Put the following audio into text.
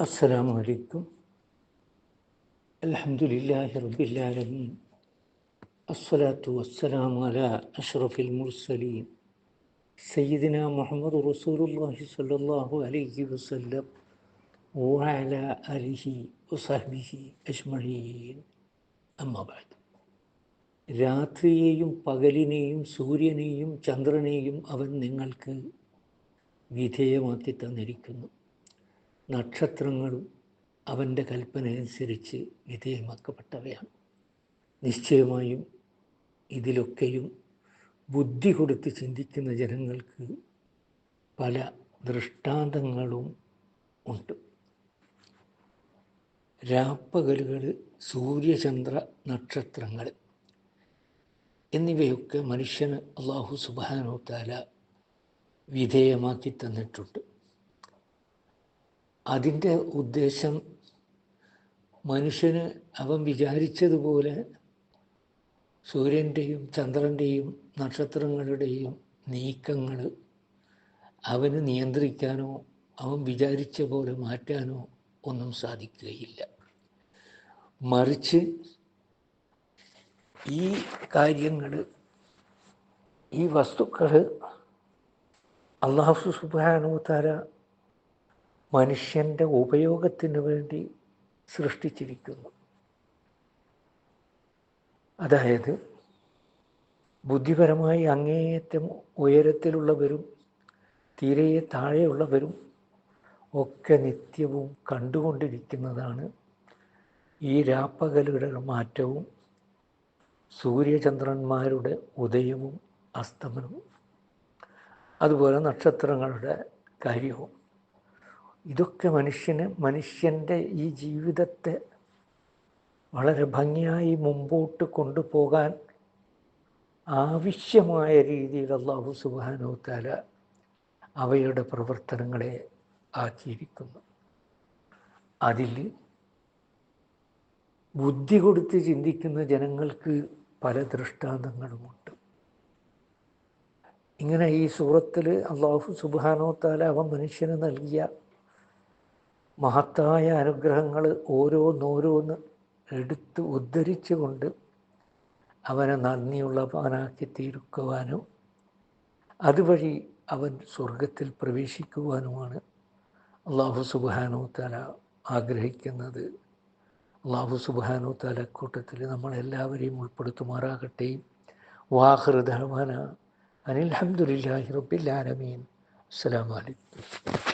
السلام عليكم الحمد لله رب العالمين الصلاة والسلام على أشرف المرسلين سيدنا محمد رسول الله صلى الله عليه وسلم وعلى آله وصحبه أجمعين أما بعد രാത്രിയെയും പകലിനെയും സൂര്യനെയും ചന്ദ്രനെയും അവൻ നിങ്ങൾക്ക് വിധേയമാക്കി തന്നിരിക്കുന്നു നക്ഷത്രങ്ങളും അവന്റെ കൽപ്പനയനുസരിച്ച് വിധേയമാക്കപ്പെട്ടവയാണ്. നിശ്ചയമായും ഇതിലൊക്കെയും ബുദ്ധി കൊടുത്ത് ചിന്തിക്കുന്ന ജനങ്ങൾക്ക് പല ദൃഷ്ടാന്തങ്ങളും ഉണ്ട്. രാപ്പകലുകൾ സൂര്യചന്ദ്ര നക്ഷത്രങ്ങൾ എന്നിവയൊക്കെ മനുഷ്യന് അള്ളാഹു സുബാനോ താല വിധേയമാക്കി തന്നിട്ടുണ്ട്. അതിന്റെ ഉദ്ദേശം മനുഷ്യന് അവൻ വിചാരിച്ചതുപോലെ സൂര്യന്റെയും ചന്ദ്രന്റെയും നക്ഷത്രങ്ങളുടെയും നീക്കങ്ങൾ അവന് നിയന്ത്രിക്കാനോ അവൻ വിചാരിച്ച പോലെ മാറ്റാനോ ഒന്നും സാധിക്കുകയില്ല. മറിച്ച് ഈ കാര്യങ്ങൾ ഈ വസ്തുക്കൾ അള്ളാഹു സുബാനോ താര മനുഷ്യന്റെ ഉപയോഗത്തിന് വേണ്ടി സൃഷ്ടിച്ചിരിക്കുന്നു. അതായത് ബുദ്ധിപരമായി അങ്ങേയറ്റം ഉയരത്തിലുള്ളവരും തീരെ താഴെയുള്ളവരും ഒക്കെ നിത്യവും കണ്ടുകൊണ്ടിരിക്കുന്നതാണ് ഈ രാപ്പകലുകളുടെ മാറ്റവും സൂര്യചന്ദ്രന്മാരുടെ ഉദയവും അസ്തമനവും. അതുപോലെ നക്ഷത്രങ്ങളുടെ കാര്യവും. ഇതൊക്കെ മനുഷ്യന് മനുഷ്യന്റെ ഈ ജീവിതത്തെ വളരെ ഭംഗിയായി മുമ്പോട്ട് കൊണ്ടുപോകാൻ ആവശ്യമായ രീതിയിൽ അള്ളാഹു സുബാനോ താല അവയുടെ പ്രവർത്തനങ്ങളെ ആക്കിയിരിക്കുന്നു. അതിൽ ബുദ്ധി കൊടുത്ത് ചിന്തിക്കുന്ന ജനങ്ങൾക്ക് പല ദൃഷ്ടാന്തങ്ങളുമുണ്ട്. ഇങ്ങനെ ഈ സൂറത്തിൽ അള്ളാഹു സുബാനോ താല അവൻ മനുഷ്യന് നൽകിയ മഹത്തായ അനുഗ്രഹങ്ങൾ ഓരോന്നോരോന്ന് എടുത്ത് ഉദ്ധരിച്ചുകൊണ്ട് അവനെ നന്ദിയുള്ളവനാക്കി തീരുക്കുവാനും അതുവഴി അവൻ സ്വർഗത്തിൽ പ്രവേശിക്കുവാനുമാണ് അള്ളാഹു സുബാനോ തല ആഗ്രഹിക്കുന്നത്. അള്ളാഹു സുബാനോ തല കൂട്ടത്തിൽ നമ്മളെല്ലാവരെയും ഉൾപ്പെടുത്തുമാറാകട്ടെ. വാഹൃദാന അനിൽഹമുല്ലാഹി റബ്ബിൽ ആലമീൻ. അസ്സലാമു അലൈക്കും.